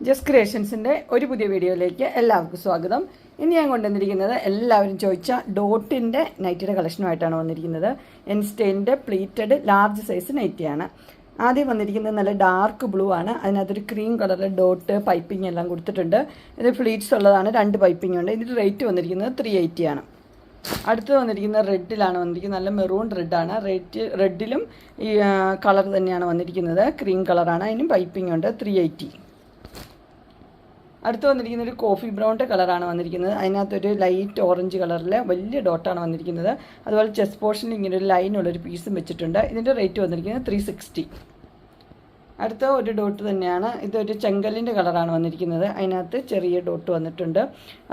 Just ക്രിയേഷൻസിന്റെ ഒരു പുതിയ വീഡിയോയിലേക്ക് എല്ലാവർക്കും സ്വാഗതം. ഇന്ന് ഞാൻ കൊണ്ടുവന്നിരിക്കുന്നത് എല്ലാവരും ചോദിച്ച ഡോട്ടിന്റെ നൈറ്റിയുടെ കളക്ഷനുമായിട്ടാണ് വന്നിരിക്കുന്നത്. എൻസ്റ്റൈന്റെ പ്ലീറ്റഡ് ലാർജ് സൈസ് നൈറ്റിയാണ്. ആദ്യം വന്നിരിക്കുന്നത് നല്ല ഡാർക്ക് ബ്ലൂ ആണ്. അതിനകത്തൊരു ക്രീം കളറിൽ ഡോട്ട് പൈപ്പിംഗ് എല്ലാം കൊടുത്തിട്ടുണ്ട്. ഇത് ഫ്ലീറ്റ്സ് ഉള്ളതാണ്. രണ്ട് പൈപ്പിംഗ് ഉണ്ട്. ഇതിന്റെ റേറ്റ് വന്നിരിക്കുന്നത് ത്രീ എയ്റ്റി ആണ്. അടുത്ത് വന്നിരിക്കുന്നത് റെഡിലാണ് വന്നിരിക്കുന്നത്. നല്ല മെറൂൺ റെഡാണ് റെഡ് റെഡിലും ഈ കളർ തന്നെയാണ് വന്നിരിക്കുന്നത്. ക്രീം കളറാണ് അതിനും പൈപ്പിംഗ് ഉണ്ട്. ത്രീ എയ്റ്റി അടുത്ത് വന്നിരിക്കുന്നത് ഒരു കോഫി ബ്രൗണിന്റെ കളറാണ് വന്നിരിക്കുന്നത്. അതിനകത്തൊരു ലൈറ്റ് ഓറഞ്ച് കളറിലെ വലിയ ഡോട്ടാണ് വന്നിരിക്കുന്നത്. അതുപോലെ ചെസ് പോർഷനിൽ ഇങ്ങനെ ഒരു ലൈനുള്ളൊരു പീസും വെച്ചിട്ടുണ്ട്. ഇതിന്റെ റേറ്റ് വന്നിരിക്കുന്നത് ത്രീ സിക്സ്റ്റി അടുത്ത ഒരു ഡോട്ട് തന്നെയാണ്. ഇതൊരു ചെങ്കല്ലിന്റെ കളറാണ് വന്നിരിക്കുന്നത്. അതിനകത്ത് ചെറിയ ഡോട്ട് വന്നിട്ടുണ്ട്.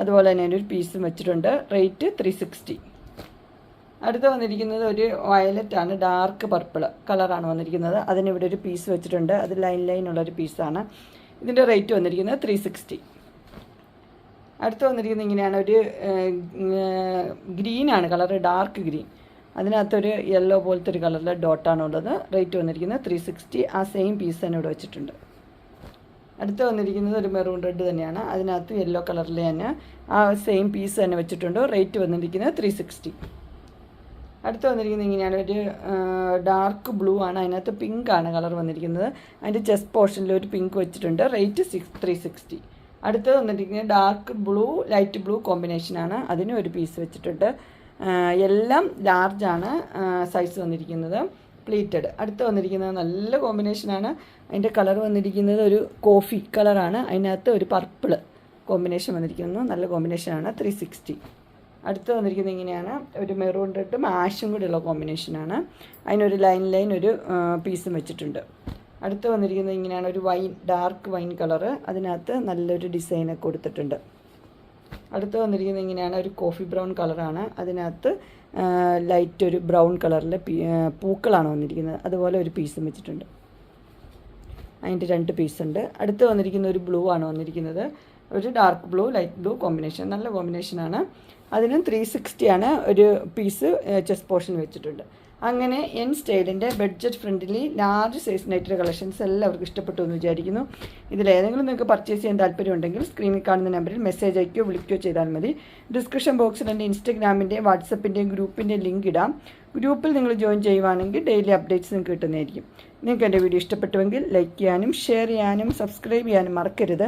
അതുപോലെ തന്നെ ഒരു പീസും വെച്ചിട്ടുണ്ട്. റേറ്റ് ത്രീ സിക്സ്റ്റി അടുത്ത് വന്നിരിക്കുന്നത് ഒരു വയലറ്റ് ആണ്. ഡാർക്ക് പർപ്പിൾ കളറാണ് വന്നിരിക്കുന്നത്. അതിനിവിടെ ഒരു പീസ് വെച്ചിട്ടുണ്ട്. അത് ലൈൻ ലൈൻ ഉള്ളൊരു പീസാണ് ഇതിന്റെ റേറ്റ് വന്നിരിക്കുന്നത് ത്രീ സിക്സ്റ്റി അടുത്ത് വന്നിരിക്കുന്നത് ഇങ്ങനെയാണ്. ഒരു ഗ്രീനാണ് കളർ ഡാർക്ക് ഗ്രീൻ അതിനകത്തൊരു യെല്ലോ പോലത്തെ ഒരു കളറിലെ ഡോട്ടാണ് ഉള്ളത്. റേറ്റ് വന്നിരിക്കുന്നത് ത്രീ സിക്സ്റ്റി ആ സെയിം പീസ് തന്നെ ഇവിടെ വെച്ചിട്ടുണ്ട്. അടുത്ത് വന്നിരിക്കുന്നത് ഒരു മെറൂൺ റെഡ് തന്നെയാണ്. അതിനകത്ത് യെല്ലോ കളറിൽ തന്നെ ആ സെയിം പീസ് തന്നെ വെച്ചിട്ടുണ്ട്. റേറ്റ് വന്നിരിക്കുന്നത് ത്രീ സിക്സ്റ്റി അടുത്ത് വന്നിരിക്കുന്നത് ഇങ്ങനെയാണ്. ഒരു ഡാർക്ക് ബ്ലൂ ആണ്. അതിനകത്ത് പിങ്ക് ആണ് കളർ വന്നിരിക്കുന്നത്. അതിന്റെ ചെസ്റ്റ് പോർഷനിൽ ഒരു പിങ്ക് വെച്ചിട്ടുണ്ട്. റേറ്റ് സിക്സ് ത്രീ സിക്സ്റ്റി അടുത്ത് വന്നിരിക്കുന്നത് ഡാർക്ക് ബ്ലൂ ലൈറ്റ് ബ്ലൂ കോമ്പിനേഷനാണ് അതിനും ഒരു പീസ് വെച്ചിട്ടുണ്ട്. എല്ലാം ലാർജാണ് സൈസ് വന്നിരിക്കുന്നത് പ്ലീറ്റഡ് അടുത്ത് വന്നിരിക്കുന്നത് നല്ല കോമ്പിനേഷനാണ് അതിന്റെ കളർ വന്നിരിക്കുന്നത് ഒരു കോഫി കളറാണ് അതിനകത്ത് ഒരു പർപ്പിൾ കോമ്പിനേഷൻ വന്നിരിക്കുന്നു. നല്ല കോമ്പിനേഷനാണ് ത്രീ സിക്സ്റ്റി അടുത്ത് വന്നിരിക്കുന്നത് ഇങ്ങനെയാണ്. ഒരു മെറൂൺ റെഡും ആഷും കൂടിയുള്ള കോമ്പിനേഷനാണ് അതിനൊരു ലൈൻ ലൈൻ ഒരു പീസും വെച്ചിട്ടുണ്ട്. അടുത്ത് വന്നിരിക്കുന്നത് ഇങ്ങനെയാണ്. ഒരു വൈൻ ഡാർക്ക് വൈൻ കളറ് അതിനകത്ത് നല്ലൊരു ഡിസൈനൊക്കെ കൊടുത്തിട്ടുണ്ട്. അടുത്ത് വന്നിരിക്കുന്നത് ഇങ്ങനെയാണ്. ഒരു കോഫി ബ്രൗൺ കളറാണ് അതിനകത്ത് ലൈറ്റ് ഒരു ബ്രൗൺ കളറിലെ പൂക്കളാണ് വന്നിരിക്കുന്നത്. അതുപോലെ ഒരു പീസും വെച്ചിട്ടുണ്ട്. അതിന്റെ രണ്ട് പീസുണ്ട് അടുത്ത് വന്നിരിക്കുന്ന ഒരു ബ്ലൂ ആണ് വന്നിരിക്കുന്നത്. ഒരു dark blue light blue combination നല്ല കോമ്പിനേഷനാണ് അതിനും ത്രീ സിക്സ്റ്റിയാണ് ഒരു പീസ് ചെസ് പോർഷൻ വെച്ചിട്ടുണ്ട്. അങ്ങനെ എൻ സ്റ്റൈലിന്റെ ബഡ്ജറ്റ് ഫ്രണ്ട്ലി ലാർജ് സൈസ് നൈറ്റിന്റെ കളക്ഷൻസ് എല്ലാവർക്കും ഇഷ്ടപ്പെട്ടു എന്ന് വിചാരിക്കുന്നു. ഇതിൽ ഏതെങ്കിലും നിങ്ങൾക്ക് പർച്ചേസ് ചെയ്യാൻ താല്പര്യമുണ്ടെങ്കിൽ സ്ക്രീനിൽ കാണുന്ന നമ്പറിൽ മെസ്സേജ് അയക്കുകയോ വിളിക്കുകയോ ചെയ്താൽ മതി. ഡിസ്ക്രിപ്ഷൻ ബോക്സിൽ എന്റെ ഇൻസ്റ്റഗ്രാമിന്റെയും വാട്സപ്പിന്റെയും ഗ്രൂപ്പിന്റെയും ലിങ്ക് ഇടാം. ഗ്രൂപ്പിൽ നിങ്ങൾ ജോയിൻ ചെയ്യുവാണെങ്കിൽ ഡെയിലി അപ്ഡേറ്റ്സ് നിങ്ങൾക്ക് കിട്ടുന്നതായിരിക്കും. നിങ്ങൾക്ക് എന്റെ വീഡിയോ ഇഷ്ടപ്പെട്ടുവെങ്കിൽ ലൈക്ക് ചെയ്യാനും ഷെയർ ചെയ്യാനും സബ്സ്ക്രൈബ് ചെയ്യാനും മറക്കരുത്.